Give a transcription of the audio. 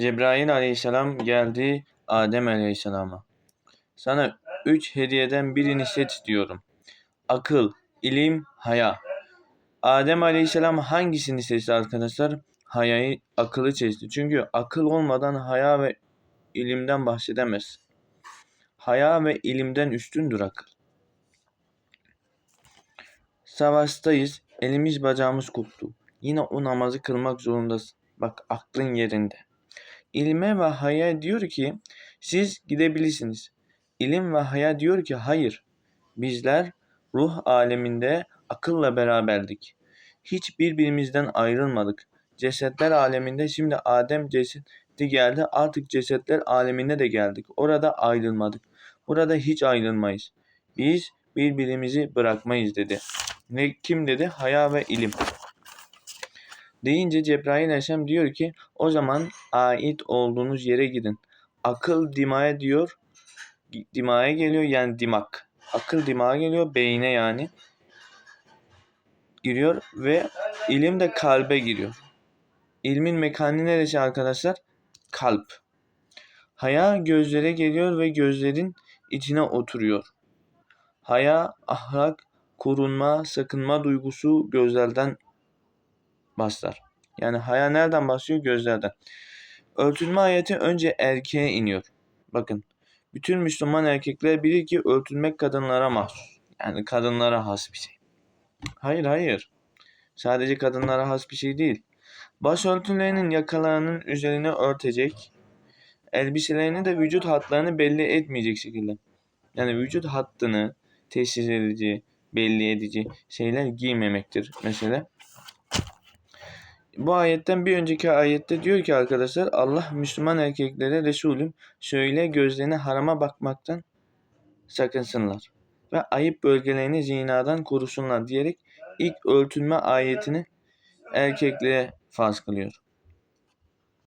Cebrail aleyhisselam geldi Adem aleyhisselama. Sana üç hediyeden birini seç diyorum. Akıl, ilim, haya. Adem aleyhisselam hangisini seçti arkadaşlar? Hayayı, akıllı seçti. Çünkü akıl olmadan haya ve ilimden bahsedemez. Haya ve ilimden üstündür akıl. Savaştayız. Elimiz bacağımız koptu. Yine o namazı kılmak zorundasın. Bak aklın yerinde. İlme ve haya diyor ki siz gidebilirsiniz. İlim ve haya diyor ki hayır. Bizler ruh aleminde akılla beraberdik. Hiç birbirimizden ayrılmadık. Cesetler aleminde şimdi Adem cesedi geldi. Artık cesetler alemine de geldik. Orada ayrılmadık. Burada hiç ayrılmayız. Biz birbirimizi bırakmayız dedi. Ne kim dedi? Haya ve ilim. Deyince Cebrail Aleyhisselam diyor ki o zaman ait olduğunuz yere gidin. Akıl dimaya diyor. Dimaya geliyor yani dimak. Akıl dimağa geliyor beyne yani. Giriyor ve ilim de kalbe giriyor. İlmin mekanı neresi arkadaşlar? Kalp. Haya gözlere geliyor ve gözlerin içine oturuyor. Haya, ahlak, korunma, sakınma duygusu gözlerden başlar. Yani haya nereden başlıyor? Gözlerden. Örtünme ayeti önce erkeğe iniyor. Bakın. Bütün Müslüman erkekler bilir ki örtünmek kadınlara mahsus. Yani kadınlara has bir şey. Hayır hayır. Sadece kadınlara has bir şey değil. Başörtülerinin yakalarının üzerine örtecek. Elbiselerini de vücut hatlarını belli etmeyecek şekilde. Yani vücut hattını teşhis edici, belli edici şeyler giymemektir mesela. Bu ayetten bir önceki ayette diyor ki arkadaşlar Allah Müslüman erkeklere Resulüm söyle gözlerine harama bakmaktan sakınsınlar ve ayıp bölgelerini zinadan korusunlar diyerek ilk örtünme ayetini erkeklere farz kılıyor.